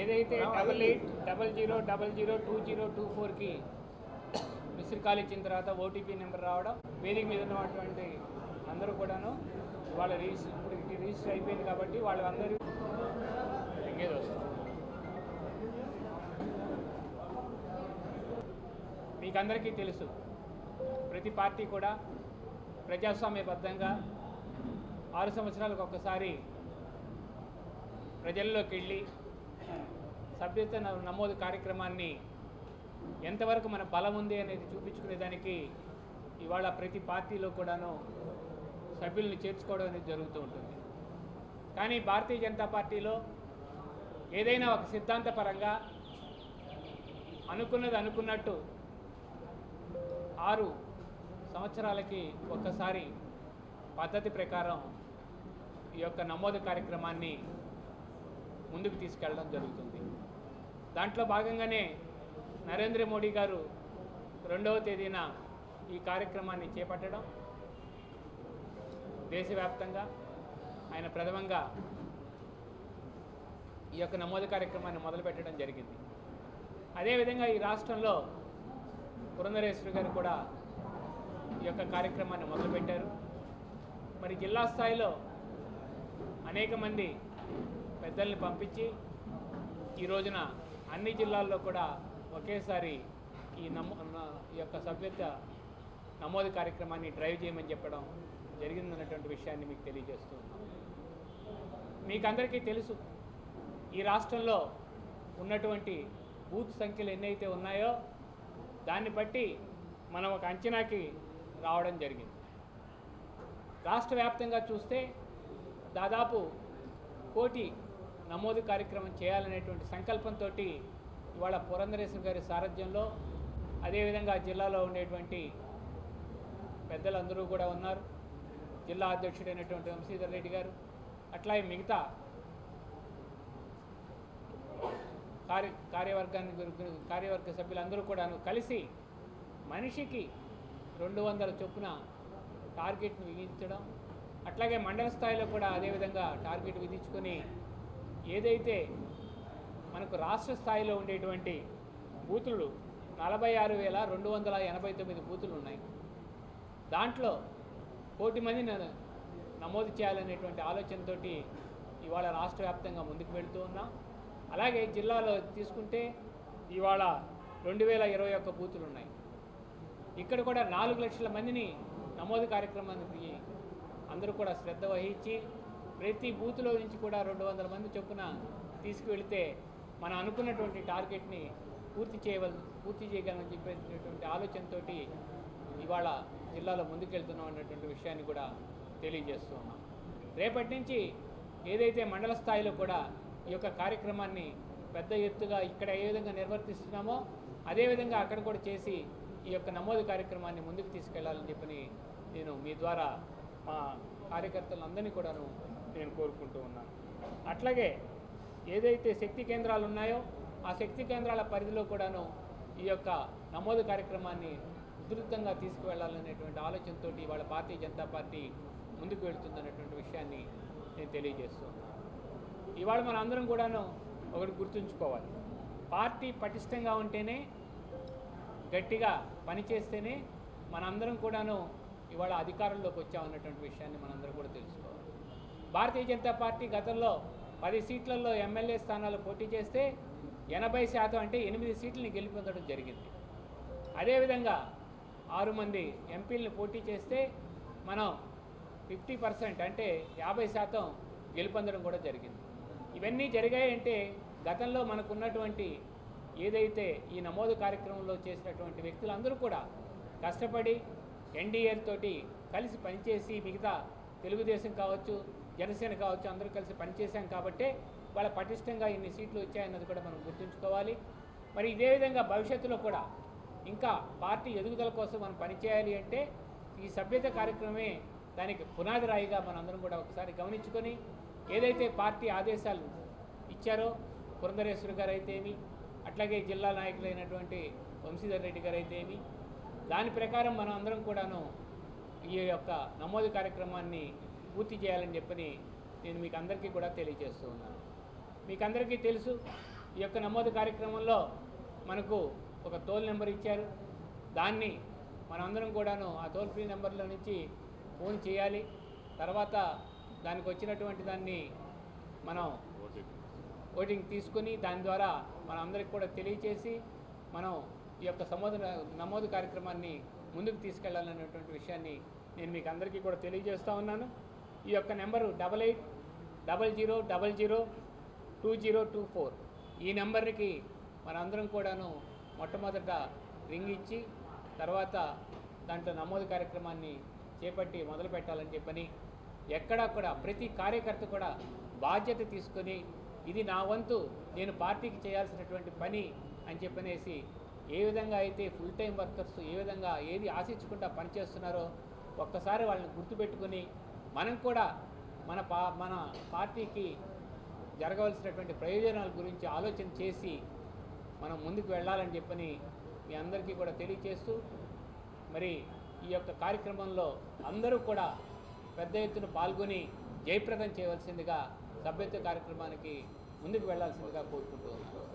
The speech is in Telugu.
ఏదైతే double eight double zero double zero two zero two ఫోర్కి మిస్డ్ కాల్ ఇచ్చిన తర్వాత ఓటీపీ నెంబర్ రావడం వేదిక మీద ఉన్నటువంటి అందరూ కూడాను వాళ్ళ రిజిస్టర్ ఇప్పుడు రిజిస్టర్ అయిపోయింది కాబట్టి వాళ్ళందరూ ఎంగేజ్ వస్తారు మీకు అందరికీ తెలుసు ప్రతి పార్టీ కూడా ప్రజాస్వామ్యబద్ధంగా ఆరు సంవత్సరాలకు ఒక్కసారి ప్రజల్లోకి వెళ్ళి సభ్యత నమోదు కార్యక్రమాన్ని ఎంతవరకు మన బలం ఉంది అనేది చూపించుకునేదానికి ఇవాళ ప్రతి పార్టీలో కూడాను సభ్యుల్ని చేర్చుకోవడం అనేది జరుగుతూ ఉంటుంది. కానీ భారతీయ జనతా పార్టీలో ఏదైనా ఒక సిద్ధాంతపరంగా అనుకున్నది అనుకున్నట్టు ఆరు సంవత్సరాలకి ఒక్కసారి పద్ధతి ప్రకారం ఈ యొక్క నమోదు కార్యక్రమాన్ని ముందుకు తీసుకెళ్ళడం జరుగుతుంది. దాంట్లో భాగంగానే నరేంద్ర మోడీ గారు రెండవ తేదీన ఈ కార్యక్రమాన్ని చేపట్టడం దేశవ్యాప్తంగా ఆయన ప్రథమంగా ఈ యొక్క నమోదు కార్యక్రమాన్ని మొదలుపెట్టడం జరిగింది. అదేవిధంగా ఈ రాష్ట్రంలో పురంధరేశ్వరి గారు కూడా ఈ యొక్క కార్యక్రమాన్ని మొదలుపెట్టారు. మరి జిల్లా స్థాయిలో అనేక మంది పెద్దల్ని పంపించి ఈ రోజున అన్ని జిల్లాల్లో కూడా ఒకేసారి ఈ నమో ఈ యొక్క సభ్యత నమోదు కార్యక్రమాన్ని డ్రైవ్ చేయమని చెప్పడం జరిగిందన్నటువంటి విషయాన్ని మీకు తెలియజేస్తూ మీకు అందరికీ తెలుసు ఈ రాష్ట్రంలో ఉన్నటువంటి బూత్ సంఖ్యలు ఎన్నైతే ఉన్నాయో దాన్ని బట్టి మనం ఒక అంచనాకి రావడం జరిగింది. రాష్ట్ర వ్యాప్తంగా చూస్తే దాదాపు కోటి నమోదు కార్యక్రమం చేయాలనేటువంటి సంకల్పంతో ఇవాళ పురంధరేశ్వర గారి సారథ్యంలో అదేవిధంగా జిల్లాలో ఉండేటువంటి పెద్దలందరూ కూడా ఉన్నారు. జిల్లా అధ్యక్షుడైనటువంటి వంశీధర్ రెడ్డి గారు అట్లాగే మిగతా కార్య కార్యవర్గాన్ని కార్యవర్గ సభ్యులందరూ కూడా కలిసి మనిషికి రెండు వందల చొప్పున టార్గెట్ను విధించడం అట్లాగే మండల స్థాయిలో కూడా అదేవిధంగా టార్గెట్ విధించుకొని ఏదైతే మనకు రాష్ట్ర స్థాయిలో ఉండేటువంటి బూతులు నలభై ఆరు వేల రెండు వందల ఎనభై తొమ్మిది బూతులు ఉన్నాయి. దాంట్లో కోటి మంది న- నమోదు చేయాలనేటువంటి ఆలోచనతోటి ఇవాళ రాష్ట్ర వ్యాప్తంగా ముందుకు వెళుతూ ఉన్నాం. అలాగే జిల్లాలో తీసుకుంటే ఇవాళ రెండు వేల ఇరవై ఒక్క బూతులు ఉన్నాయి. ఇక్కడ కూడా నాలుగు లక్షల మందిని నమోదు కార్యక్రమానికి అందరూ కూడా శ్రద్ధ వహించి ప్రతి బూత్లో నుంచి కూడా రెండు వందల మంది చొప్పున తీసుకువెళితే మనం అనుకున్నటువంటి టార్గెట్ని పూర్తి చేయవల పూర్తి చేయగలని చెప్పేటటువంటి ఆలోచనతో ఇవాళ జిల్లాలో ముందుకెళ్తున్నాం అన్నటువంటి విషయాన్ని కూడా తెలియజేస్తున్నాం రేపటి నుంచి ఏదైతే మండల స్థాయిలో కూడా ఈ యొక్క కార్యక్రమాన్ని పెద్ద ఎత్తుగా ఇక్కడ ఏ విధంగా నిర్వర్తిస్తున్నామో అదేవిధంగా అక్కడ కూడా చేసి ఈ యొక్క నమోదు కార్యక్రమాన్ని ముందుకు తీసుకెళ్ళాలని చెప్పని నేను మీ ద్వారా మా కార్యకర్తలందరినీ కూడాను నేను కోరుకుంటూ ఉన్నాను. అట్లాగే ఏదైతే శక్తి కేంద్రాలు ఉన్నాయో ఆ శక్తి కేంద్రాల పరిధిలో కూడాను ఈ యొక్క నమోదు కార్యక్రమాన్ని ఉధృతంగా తీసుకువెళ్ళాలనేటువంటి ఆలోచనతో ఇవాళ భారతీయ జనతా పార్టీ ముందుకు వెళుతుందనేటువంటి విషయాన్ని నేను తెలియజేస్తున్నాను ఇవాళ మన అందరం కూడాను ఒకటి గుర్తుంచుకోవాలి. పార్టీ పటిష్టంగా ఉంటేనే గట్టిగా పనిచేస్తేనే మనందరం కూడాను ఇవాళ అధికారంలోకి వచ్చామన్నటువంటి విషయాన్ని మనందరూ కూడా తెలుసుకోవాలి. భారతీయ జనతా పార్టీ గతంలో పది సీట్లలో ఎమ్మెల్యే స్థానాలు పోటీ చేస్తే ఎనభై శాతం అంటే ఎనిమిది సీట్లని గెలుపొందడం జరిగింది. అదేవిధంగా ఆరు మంది ఎంపీలను పోటీ చేస్తే మనం ఫిఫ్టీ పర్సెంట్ అంటే యాభై శాతం గెలుపొందడం కూడా జరిగింది. ఇవన్నీ జరిగాయంటే గతంలో మనకున్నటువంటి ఏదైతే ఈ నమోదు కార్యక్రమంలో చేసినటువంటి వ్యక్తులందరూ కూడా కష్టపడి ఎన్డీఏ తోటి కలిసి పనిచేసి మిగతా తెలుగుదేశం కావచ్చు జనసేన కావచ్చు అందరూ కలిసి పనిచేశాం కాబట్టే వాళ్ళ పటిష్టంగా ఇన్ని సీట్లు వచ్చాయన్నది కూడా మనం గుర్తుంచుకోవాలి. మరి ఇదే విధంగా భవిష్యత్తులో కూడా ఇంకా పార్టీ ఎదుగుదల కోసం మనం పనిచేయాలి అంటే ఈ సభ్యత కార్యక్రమమే దానికి పునాది రాయిగా మనందరం కూడా ఒకసారి గమనించుకొని ఏదైతే పార్టీ ఆదేశాలు ఇచ్చారో పురంధరేశ్వరి గారు అయితేమి అట్లాగే జిల్లా నాయకులైనటువంటి వంశీధర్ రెడ్డి గారు అయితేమి దాని ప్రకారం మనం అందరం కూడాను ఈ యొక్క నమోదు కార్యక్రమాన్ని పూర్తి చేయాలని చెప్పని నేను మీకు అందరికీ కూడా తెలియజేస్తూ ఉన్నాను. మీకు అందరికీ తెలుసు ఈ యొక్క నమోదు కార్యక్రమంలో మనకు ఒక టోల్ నెంబర్ ఇచ్చారు. దాన్ని మనందరం కూడాను ఆ టోల్ ఫ్రీ నెంబర్లో నుంచి ఫోన్ చేయాలి. తర్వాత దానికి వచ్చినటువంటి దాన్ని మనం ఓటింగ్. తీసుకుని దాని ద్వారా మన అందరికి కూడా తెలియచేసి మనం ఈ యొక్క సమోద నమోదు కార్యక్రమాన్ని ముందుకు తీసుకెళ్ళాలనేటువంటి విషయాన్ని నేను మీకు అందరికీ కూడా తెలియజేస్తూ ఉన్నాను. ఈ యొక్క number double eight double zero double zero two zero two four. ఈ నెంబర్కి మనందరం కూడాను మొట్టమొదట రింగ్ ఇచ్చి తర్వాత దాంట్లో నమోదు కార్యక్రమాన్ని చేపట్టి మొదలు పెట్టాలని చెప్పని ఎక్కడా కూడా ప్రతి కార్యకర్త కూడా బాధ్యత తీసుకొని ఇది నా వంతు నేను పార్టీకి చేయాల్సినటువంటి పని అని చెప్పనేసి ఏ విధంగా అయితే ఫుల్ టైం వర్కర్స్ ఏ విధంగా ఏది ఆశించకుండా పనిచేస్తున్నారో ఒక్కసారి వాళ్ళని గుర్తుపెట్టుకొని మనం కూడా మన పా మన పార్టీకి జరగవలసినటువంటి ప్రయోజనాల గురించి ఆలోచన చేసి మనం ముందుకు వెళ్ళాలని చెప్పని మీ అందరికీ కూడా తెలియచేస్తూ మరి ఈ యొక్క కార్యక్రమంలో అందరూ కూడా పెద్ద ఎత్తున పాల్గొని జయప్రదం చేయవలసిందిగా సభ్యత్వ కార్యక్రమానికి ముందుకు వెళ్ళాల్సిందిగా కోరుకుంటూ ఉన్నాను.